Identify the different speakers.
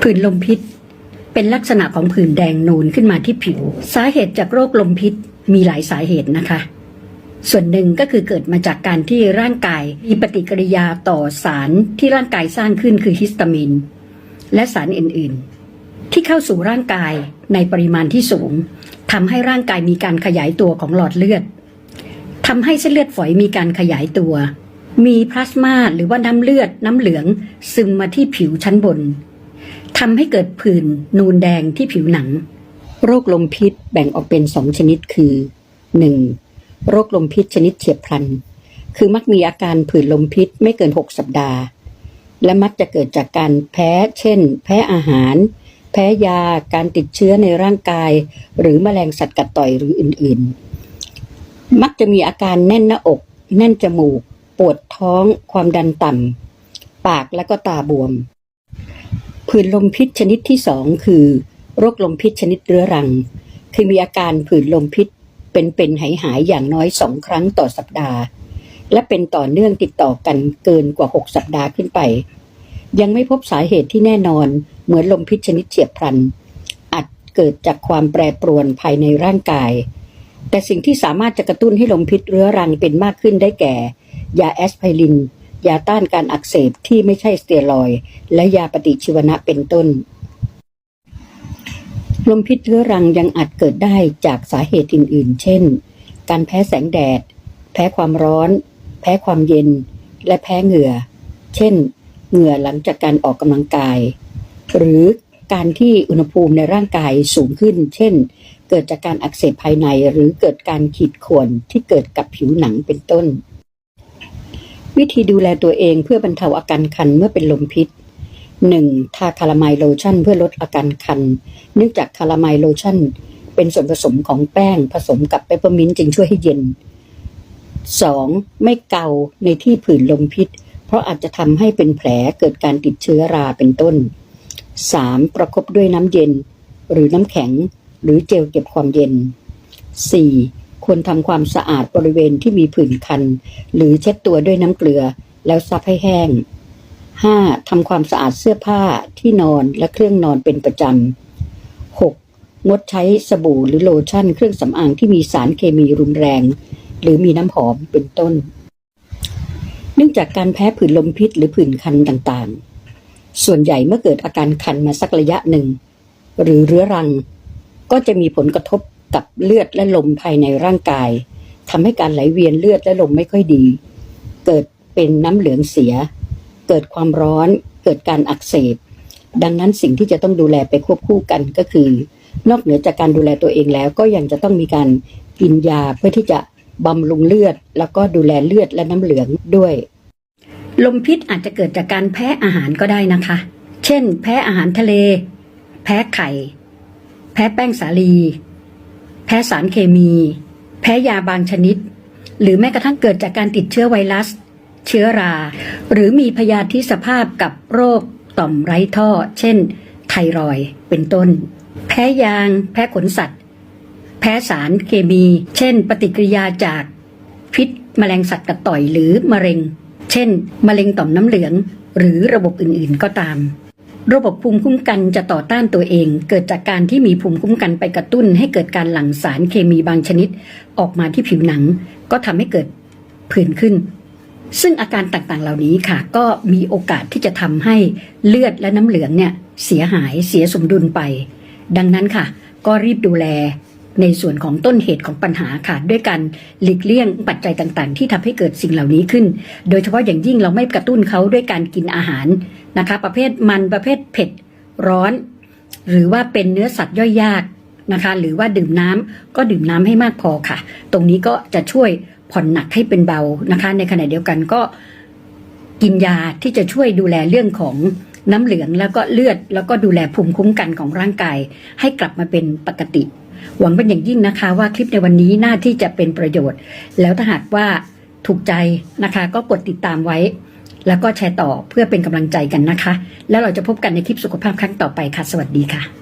Speaker 1: ผื่นลมพิษ เป็นลักษณะของผื่นแดงนูนขึ้นมาที่ผิว สาเหตุจากโรคลมพิษมีหลายสาเหตุนะคะ ส่วนหนึ่งก็คือเกิดมาจากการที่ร่างกายมีปฏิกิริยาต่อสารที่ร่างกายสร้างขึ้นคือฮิสตามิน และสารอื่นๆ ที่เข้าสู่ร่างกายในปริมาณที่สูงทำให้ร่างกายมีการขยายตัวของหลอดเลือดทำให้เส้นเลือดฝอยมีการขยายตัว มีพลาสมาหรือว่าน้ำเลือดน้ำเหลืองซึมมาที่ผิวชั้นบน ทำให้เกิดผื่นนูนแดงที่ผิวหนัง โรคลมพิษแบ่งออกเป็นสองชนิดคือ 1. โรคลมพิษชนิดเฉียบพลัน คือมักมีอาการผื่นลมพิษไม่เกิน 6 สัปดาห์ และมักจะเกิดจากการแพ้ เช่น แพ้อาหาร แพ้ยา การติดเชื้อในร่างกาย หรือแมลงสัตว์กัดต่อยหรืออื่น ๆ มักจะมีอาการแน่นหน้าอก แน่นจมูก ปวดท้อง ความดันต่ำปากและก็ตาบวม ผื่นลมพิษชนิดที่สองคือ โรคลมพิษชนิดเรื้อรัง คือมีอาการผื่นลมพิษเป็นๆหายหายอย่างน้อยสองครั้งต่อสัปดาห์ และเป็นต่อเนื่องติดต่อกันเกินกว่า 6 สัปดาห์ขึ้นไป ยังไม่พบสาเหตุที่แน่นอนเหมือนลมพิษชนิดเฉียบพลัน อาจเกิดจากความแปรปรวนภายในร่างกาย แต่สิ่งที่สามารถจะกระตุ้นให้ลมพิษเรื้อรังเป็นมากขึ้นได้แก่ ยาแอสไพริน ยาต้านการอักเสบที่ไม่ใช่สเตียรอย และยาปฏิชีวนะเป็นต้น ลมพิษเรื้อรังยังอาจเกิดได้จากสาเหตุอื่น ๆ เช่น การแพ้แสงแดด แพ้ความร้อน แพ้ความเย็น และแพ้เหงื่อ เช่น เหงื่อหลังจากการออกกำลังกาย หรือการที่อุณหภูมิในร่างกายสูงขึ้น เช่น เกิดจากการอักเสบภายในหรือเกิดการขีดข่วนที่เกิดกับผิวหนังเป็นต้น วิธีดูแลตัวเองเพื่อบรรเทาอาการคันเมื่อเป็นลมพิษ 1. ทาคาราไมล์โลชั่นเพื่อลดอาการคัน เนื่องจากคาราไมล์โลชั่น เป็นส่วนผสมของแป้งผสมกับเปปเปอร์มินต์จึงช่วยให้เย็น 2. ไม่เกาในที่ผื่นลมพิษ เพราะอาจจะทำให้เป็นแผลเกิดการติดเชื้อราเป็นต้น 3. ประคบด้วยน้ำเย็น หรือน้ำแข็ง หรือเจลเก็บความเย็น 4. ควรทำความสะอาดบริเวณที่มีผื่นคัน หรือเช็ดตัวด้วยน้ำเกลือ แล้วซับให้แห้ง 5. ทำความสะอาดเสื้อผ้าที่นอนและเครื่องนอนเป็นประจำ 6. งดใช้สบู่หรือโลชั่นเครื่องสำอางที่มีสารเคมีรุนแรง หรือมีน้ำหอมเป็นต้น เนื่องจากการแพ้ผื่นลมพิษหรือผื่นคันต่างๆ ส่วนใหญ่เมื่อเกิดอาการคันมาสักระยะหนึ่ง หรือเรื้อรัง ก็จะมีผลกระทบ กับเลือดและลมภายในร่างกายทำให้การไหลเวียนเลือดและลมไม่ค่อยดี เกิดเป็นน้ำเหลืองเสีย เกิดความร้อน เกิดการอักเสบ ดังนั้นสิ่งที่จะต้องดูแลไปควบคู่กันก็คือ นอกเหนือจากการดูแลตัวเองแล้วก็ยังจะต้องมีการกินยาเพื่อที่จะบำรุงเลือด แล้วก็ดูแลเลือดและน้ำเหลืองด้วย ลมพิษอาจจะเกิดจากการแพ้อาหารก็ได้นะคะ เช่น แพ้อาหารทะเล แพ้ไข่ แพ้แป้งสาลี พ้สารเคมี แพ้ยาบางชนิด หรือแม้กระทั่งเกิดจากการติดเชื้อไวรัส เชื้อรา หรือมีพยาธิสภาพกับโรคต่อมไร้ท่อ เช่น ไทรอยเป็นต้น แพ้ยาง แพ้ขนสัตว์ แพ้สารเคมี เช่น ปฏิกิริยาจากพิษแมลงสัตว์กัดต่อยหรือมะเร็ง เช่น มะเร็งต่อมน้ำเหลือง หรือระบบอื่นๆก็ตาม ระบบภูมิคุ้มกันจะต่อต้านตัวเอง เกิดจากการที่มีภูมิคุ้มกันไปกระตุ้น ให้เกิดการหลั่งสารเคมีบางชนิด ออกมาที่ผิวหนัง ก็ทำให้เกิดผื่นขึ้น ซึ่งอาการต่างๆเหล่านี้ค่ะ ก็มีโอกาสที่จะทำให้เลือดและน้ำเหลืองเนี่ยเสียหายเสียสมดุลไป ดังนั้นค่ะ ก็รีบดูแล ในส่วนของต้นเหตุของปัญหาค่ะ ด้วยการหลีกเลี่ยงปัจจัยต่างๆ ที่ทำให้เกิดสิ่งเหล่านี้ขึ้น โดยเฉพาะอย่างยิ่งเราไม่กระตุ้นเขาด้วยการกินอาหารนะคะ ประเภทมันประเภทเผ็ดร้อน หรือว่าเป็นเนื้อสัตว์ย่อยยากนะคะ หรือว่าดื่มน้ำก็ดื่มน้ำให้มากพอค่ะ ตรงนี้ก็จะช่วยผ่อนหนักให้เป็นเบานะคะ ในขณะเดียวกันก็กินยาที่จะช่วยดูแลเรื่องของน้ำเหลืองแล้วก็เลือด แล้วก็ดูแลภูมิคุ้มกันของร่างกาย ให้กลับมาเป็นปกติ หวังเป็นอย่างยิ่งนะคะ ว่าคลิปในวันนี้น่าที่จะเป็นประโยชน์ แล้วถ้าหากว่าถูกใจนะคะ ก็กดติดตามไว้ แล้วก็แชร์ต่อเพื่อเป็นกำลังใจกันนะคะ แล้วเราจะพบกันในคลิปสุขภาพครั้งต่อไปค่ะ สวัสดีค่ะ